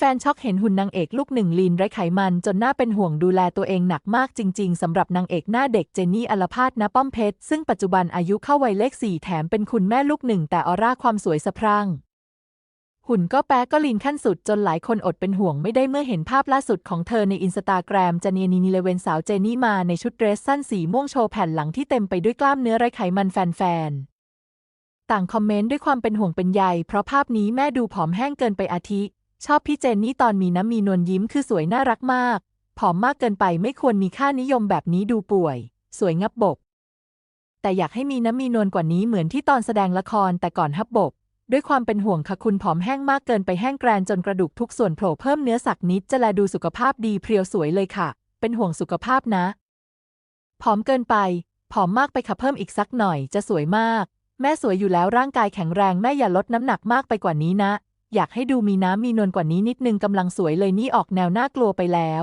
ฟนๆ ช็อกเห็นหุ่นนางเอกลูกหนึ่งลีนไร้ไขมันจนน่าเป็นห่วงดูแลตัวเองหนักมากจริงๆสำหรับนางเอกหน้าเด็กเจนนี่อัลพาดนะป้อมเพชร ซึ่งปัจจุบันอายุเข้าวัยเลขสี่แถมเป็นคุณแม่ลูกหนึ่งแต่ออร่าความสวยสะพรั่ง หุ่นก็แป๊กก็ลีนขั้นสุดจนหลายคนอดเป็นห่วงไม่ได้เมื่อเห็นภาพล่าสุดของเธอในอินสตาแกรมจาเนียนีนีเลเวนสาวเจนี่มาในชุดเดรสสั้นสีม่วงโชว์แผ่นหลังที่เต็มไปด้วยกล้ามเนื้อไร้ไขมันแฟนๆต่างคอมเมนต์ด้วยความเป็นห่วงเป็นใยเพราะภาพนี้แม่ดูผอมแห้งเกินไปอาทิ ชอบพี่เจนนี่ตอนมีน้ำมีนวลยิ้มคือสวยน่ารักมาก ผอมมากเกินไปไม่ควรมีค่านิยมแบบนี้ดูป่วย สวยงับบก แต่อยากให้มีน้ำมีนวลกว่านี้เหมือนที่ตอนแสดงละครแต่ก่อนฮับบก ด้วยความเป็นห่วงค่ะคุณผอมแห้งมากเกินไปแห้งแกรนจนกระดูกทุกส่วนโผล่เพิ่มเนื้อสักนิดจะแลดูสุขภาพดีเพรียวสวยเลยค่ะ เป็นห่วงสุขภาพนะ ผอมเกินไป ผอมมากไปค่ะเพิ่มอีกสักหน่อยจะสวยมาก แม่สวยอยู่แล้วร่างกายแข็งแรงแม่อย่าลดน้ำหนักมากไปกว่านี้นะ อยากให้ดูมีน้ำมีนวลกว่านี้นิดนึงกำลังสวยเลยนี่ออกแนวน่ากลัวไปแล้ว